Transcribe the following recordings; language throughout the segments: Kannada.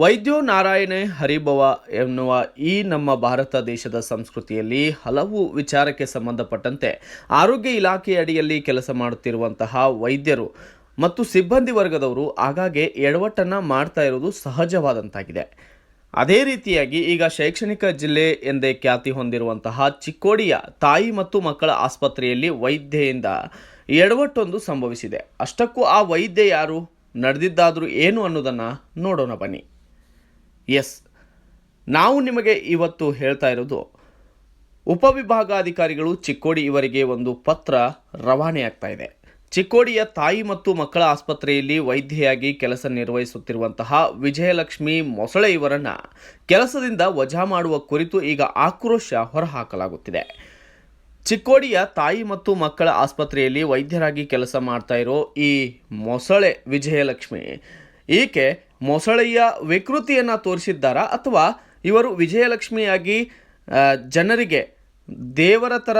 ವೈದ್ಯೋ ನಾರಾಯಣೆ ಹರಿಭವ ಎನ್ನುವ ಈ ನಮ್ಮ ಭಾರತ ದೇಶದ ಸಂಸ್ಕೃತಿಯಲ್ಲಿ ಹಲವು ವಿಚಾರಕ್ಕೆ ಸಂಬಂಧಪಟ್ಟಂತೆ ಆರೋಗ್ಯ ಇಲಾಖೆ ಅಡಿಯಲ್ಲಿ ಕೆಲಸ ಮಾಡುತ್ತಿರುವಂತಹ ವೈದ್ಯರು ಮತ್ತು ಸಿಬ್ಬಂದಿ ವರ್ಗದವರು ಆಗಾಗ್ಗೆ ಎಡವಟ್ಟನ್ನು ಮಾಡ್ತಾ ಇರುವುದು ಸಹಜವಾದಂತಾಗಿದೆ. ಅದೇ ರೀತಿಯಾಗಿ ಈಗ ಶೈಕ್ಷಣಿಕ ಜಿಲ್ಲೆ ಎಂದೇ ಖ್ಯಾತಿ ಹೊಂದಿರುವಂತಹ ಚಿಕ್ಕೋಡಿಯ ತಾಯಿ ಮತ್ತು ಮಕ್ಕಳ ಆಸ್ಪತ್ರೆಯಲ್ಲಿ ವೈದ್ಯೆಯಿಂದ ಎಡವಟ್ಟೊಂದು ಸಂಭವಿಸಿದೆ. ಅಷ್ಟಕ್ಕೂ ಆ ವೈದ್ಯ ಯಾರು? ನಡೆದಿದ್ದಾದರೂ ಏನು ಅನ್ನೋದನ್ನು ನೋಡೋಣ ಬನ್ನಿ. ಎಸ್ ನಾವು ನಿಮಗೆ ಇವತ್ತು ಹೇಳ್ತಾ ಇರೋದು, ಉಪವಿಭಾಗಾಧಿಕಾರಿಗಳು ಚಿಕ್ಕೋಡಿ ಇವರಿಗೆ ಒಂದು ಪತ್ರ ರವಾನೆ ಆಗ್ತಾ ಇದೆ. ಚಿಕ್ಕೋಡಿಯ ತಾಯಿ ಮತ್ತು ಮಕ್ಕಳ ಆಸ್ಪತ್ರೆಯಲ್ಲಿ ವೈದ್ಯೆಯಾಗಿ ಕೆಲಸ ನಿರ್ವಹಿಸುತ್ತಿರುವಂತಹ ವಿಜಯಲಕ್ಷ್ಮಿ ಮೊಸಳೆ ಇವರನ್ನು ಕೆಲಸದಿಂದ ವಜಾ ಮಾಡುವ ಕುರಿತು ಈಗ ಆಕ್ರೋಶ ಹೊರಹಾಕಲಾಗುತ್ತಿದೆ. ಚಿಕ್ಕೋಡಿಯ ತಾಯಿ ಮತ್ತು ಮಕ್ಕಳ ಆಸ್ಪತ್ರೆಯಲ್ಲಿ ವೈದ್ಯರಾಗಿ ಕೆಲಸ ಮಾಡ್ತಾ ಇರೋ ಈ ಮೊಸಳೆ ವಿಜಯಲಕ್ಷ್ಮಿ ಈಕೆ ಮೊಸಳೆಯ ವಿಕೃತಿಯನ್ನು ತೋರಿಸಿದ್ದಾರಾ? ಅಥವಾ ಇವರು ವಿಜಯಲಕ್ಷ್ಮಿಯಾಗಿ ಜನರಿಗೆ ದೇವರ ಥರ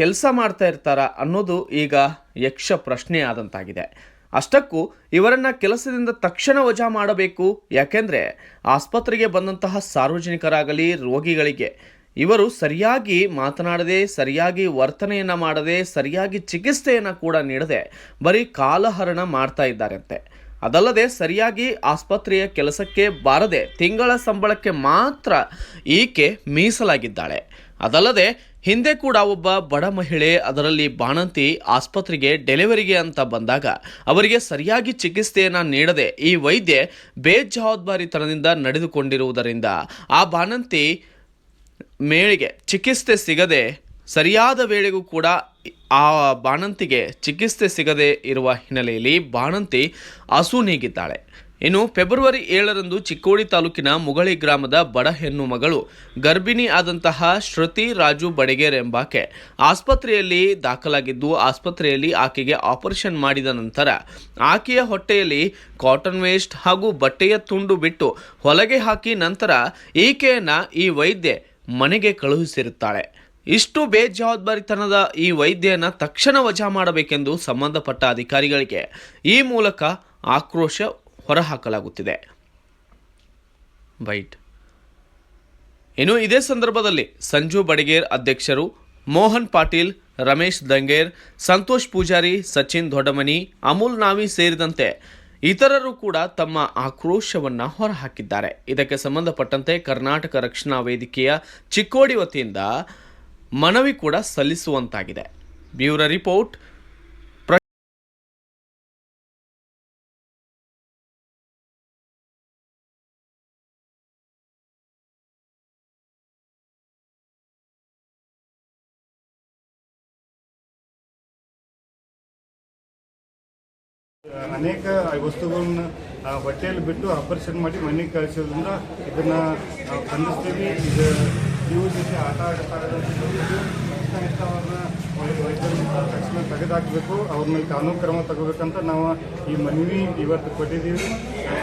ಕೆಲಸ ಮಾಡ್ತಾ ಇರ್ತಾರಾ ಅನ್ನೋದು ಈಗ ಯಕ್ಷ ಪ್ರಶ್ನೆ ಆದಂತಾಗಿದೆ. ಅಷ್ಟಕ್ಕೂ ಇವರನ್ನ ಕೆಲಸದಿಂದ ತಕ್ಷಣ ವಜಾ ಮಾಡಬೇಕು. ಯಾಕೆಂದರೆ ಆಸ್ಪತ್ರೆಗೆ ಬಂದಂತಹ ಸಾರ್ವಜನಿಕರಾಗಲಿ, ರೋಗಿಗಳಿಗೆ ಇವರು ಸರಿಯಾಗಿ ಮಾತನಾಡದೆ, ಸರಿಯಾಗಿ ವರ್ತನೆಯನ್ನು ಮಾಡದೆ, ಸರಿಯಾಗಿ ಚಿಕಿತ್ಸೆಯನ್ನು ಕೂಡ ನೀಡದೆ ಬರೀ ಕಾಲಹರಣ ಮಾಡ್ತಾ ಇದ್ದಾರಂತೆ. ಅದಲ್ಲದೆ ಸರಿಯಾಗಿ ಆಸ್ಪತ್ರೆಯ ಕೆಲಸಕ್ಕೆ ಬಾರದೆ ತಿಂಗಳ ಸಂಬಳಕ್ಕೆ ಮಾತ್ರ ಈಕೆ ಮೀಸಲಾಗಿದ್ದಾಳೆ. ಅದಲ್ಲದೆ ಹಿಂದೆ ಕೂಡ ಒಬ್ಬ ಬಡ ಮಹಿಳೆ ಅದರಲ್ಲಿ ಬಾಣಂತಿ ಆಸ್ಪತ್ರೆಗೆ ಡೆಲಿವರಿಗೆ ಅಂತ ಬಂದಾಗ ಅವರಿಗೆ ಸರಿಯಾಗಿ ಚಿಕಿತ್ಸೆಯನ್ನು ನೀಡದೆ ಈ ವೈದ್ಯೆ ಬೇಜವಾಬ್ದಾರಿತನದಿಂದ ನಡೆದುಕೊಂಡಿರುವುದರಿಂದ ಆ ಬಾಣಂತಿ ಮೇಳಿಗೆ ಚಿಕಿತ್ಸೆ ಸಿಗದೆ ಸರಿಯಾದ ವೇಳೆಗೂ ಕೂಡ ಆ ಬಾಣಂತಿಗೆ ಚಿಕಿತ್ಸೆ ಸಿಗದೆ ಇರುವ ಹಿನ್ನೆಲೆಯಲ್ಲಿ ಬಾಣಂತಿ ಅಸೂನೀಗಿದ್ದಾಳೆ ಇನ್ನು ಫೆಬ್ರವರಿ ಏಳರಂದು ಚಿಕ್ಕೋಡಿ ತಾಲೂಕಿನ ಮುಗಳಿ ಗ್ರಾಮದ ಬಡ ಹೆಣ್ಣು ಮಗಳು ಗರ್ಭಿಣಿ ಆದಂತಹ ಶ್ರುತಿ ರಾಜು ಬಡಗೇರ್ ಎಂಬಾಕೆ ಆಸ್ಪತ್ರೆಯಲ್ಲಿ ದಾಖಲಾಗಿದ್ದು ಆಸ್ಪತ್ರೆಯಲ್ಲಿ ಆಕೆಗೆ ಆಪರೇಷನ್ ಮಾಡಿದ ನಂತರ ಆಕೆಯ ಹೊಟ್ಟೆಯಲ್ಲಿ ಕಾಟನ್ ವೇಸ್ಟ್ ಹಾಗೂ ಬಟ್ಟೆಯ ತುಂಡು ಬಿಟ್ಟು ಹೊಲಗೆ ಹಾಕಿ ನಂತರ ಈಕೆಯನ್ನು ಈ ವೈದ್ಯೆ ಮನೆಗೆ ಕಳುಹಿಸಿರುತ್ತಾಳೆ. ಇಷ್ಟು ಬೇಜವಾಬ್ದಾರಿತನದ ಈ ವೈದ್ಯನ ತಕ್ಷಣ ವಜಾ ಮಾಡಬೇಕೆಂದು ಸಂಬಂಧಪಟ್ಟ ಅಧಿಕಾರಿಗಳಿಗೆ ಈ ಮೂಲಕ ಆಕ್ರೋಶ ಹೊರಹಾಕಲಾಗುತ್ತಿದೆ. ಬೈಟ್. ಇನ್ನು ಇದೇ ಸಂದರ್ಭದಲ್ಲಿ ಸಂಜು ಬಡಿಗೇರ್ ಅಧ್ಯಕ್ಷರು ಮೋಹನ್ ಪಾಟೀಲ್, ರಮೇಶ್ ದಂಗೇರ್, ಸಂತೋಷ್ ಪೂಜಾರಿ, ಸಚಿನ್ ದೊಡ್ಡಮನಿ, ಅಮೂಲ್ ನಾವಿ ಸೇರಿದಂತೆ ಇತರರು ಕೂಡ ತಮ್ಮ ಆಕ್ರೋಶವನ್ನು ಹೊರಹಾಕಿದ್ದಾರೆ. ಇದಕ್ಕೆ ಸಂಬಂಧಪಟ್ಟಂತೆ ಕರ್ನಾಟಕ ರಕ್ಷಣಾ ವೇದಿಕೆಯ ಚಿಕ್ಕೋಡಿ ವತಿಯಿಂದ ಮನವಿ ಕೂಡ ಸಲ್ಲಿಸುವಂತಾಗಿದೆ. Bureau report. ಅನೇಕ ವಸ್ತುಗಳನ್ನ ಬಟ್ಟೆಯಲ್ಲಿ ಬಿಟ್ಟು ಆಪರೇಷನ್ ಮಾಡಿ ಮನೆಗೆ ಕಳಿಸೋದ್ರಿಂದ ಇದನ್ನ ಖಂಡಿಸ್ತೀವಿ ಇದು ಇವ್ರ ಜೊತೆ ಆಟ ಆಡ್ತಾ ತಕ್ಷಣ ತೆಗೆದಾಕಬೇಕು ಅವ್ರ ಮೇಲೆ ಕಾನೂನು ಕ್ರಮ ತಗೋಬೇಕಂತ ನಾವು ಈ ಮನವಿ ಇವತ್ತು ಕೊಟ್ಟಿದ್ದೀವಿ.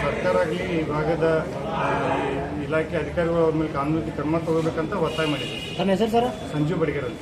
ಸರ್ಕಾರ ಆಗಲಿ ಈ ಭಾಗದ ಇಲಾಖೆ ಅಧಿಕಾರಿಗಳು ಅವ್ರ ಮೇಲೆ ಕಾನೂನು ಕ್ರಮ ತಗೋಬೇಕಂತ ಒತ್ತಾಯ ಮಾಡಿದ್ದೀವಿ. ಸಂಜು ಬಡಿಗರ್ ಅಂತ.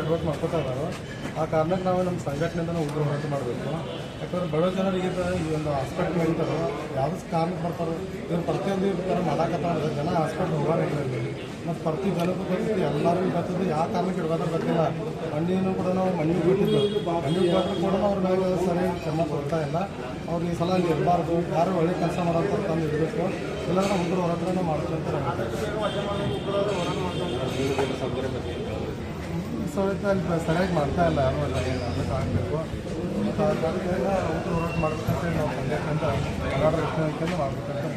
ಅಡ್ವರ್ಟ್ ಮಾಡ್ಕೋತಾ ಇದ್ದಾರೆ ಆ ಕಾರಣಕ್ಕೆ ನಾವು ನಮ್ಮ ಸಂಘಟನೆಯಿಂದ ಉಗ್ರ ಹೋರಾಟ ಮಾಡಬೇಕು. ಯಾಕಂದ್ರೆ ಬಡ ಜನರಿಗೆ ಈ ಒಂದು ಹಾಸ್ಪಿಟ್ಲ್ ಹೇಳ್ತಾರೋ ಯಾವ್ದು ಕಾರಣಕ್ಕೆ ಬರ್ತಾರೆ, ಇವ್ರು ಪ್ರತಿಯೊಂದು ಥರ ಮಾಡಾಕತ್ತಾರ ಜನ ಹಾಸ್ಪಿಟ್ಲ್ ಹೋಗೋದಿಲ್ಲ ಮತ್ತು ಪ್ರತಿ ಜನಕ್ಕೂ ಬರ್ತೀವಿ ಎಲ್ಲರಿಗೂ ಬರ್ತದೆ ಯಾವ ಕಾರಣಕ್ಕೆ ಇಡಬಾರ್ದು ಗೊತ್ತಿಲ್ಲ. ಮಣ್ಣಿನೂ ಕೂಡ ನಾವು ಮಣ್ಣಿಗೆ ಬಿಟ್ಟಿದ್ದು. ಮಣ್ಣಿಗೆ ಕೂಡ ಅವ್ರ ಮೇಲೆ ಸರಿಯಾಗಿ ಕ್ರಮ ಕೊಡ್ತಾ ಇಲ್ಲ. ಅವ್ರಿಗೆ ಈ ಸಲ ಅಲ್ಲಿ ಇರಬಾರ್ದು, ಯಾರು ಒಳ್ಳೆ ಕೆಲಸ ಮಾಡೋಂಥ ತಂದು ಇರಬೇಕು ಇಲ್ಲಾಂದ್ರೆ ಉಗ್ರ ಹೋರಾಟನ ಮಾಡ್ಕೊಂತಾರೆ ಸಮೇತ ಅಲ್ಲಿ ಸರಿಯಾಗಿ ಮಾಡ್ತಾ ಇಲ್ಲ ಯಾರು ಎಲ್ಲ ಅದಕ್ಕೆ ಆಗಬೇಕು ಹೋರಾಟ ಮಾಡಬೇಕಂತ ನಾವು ಸಂಘಟನೆಯಿಂದ ಹೋರಾಟ ರಕ್ಷಣೆಯಿಂದ ಮಾಡ್ಬೇಕಂತ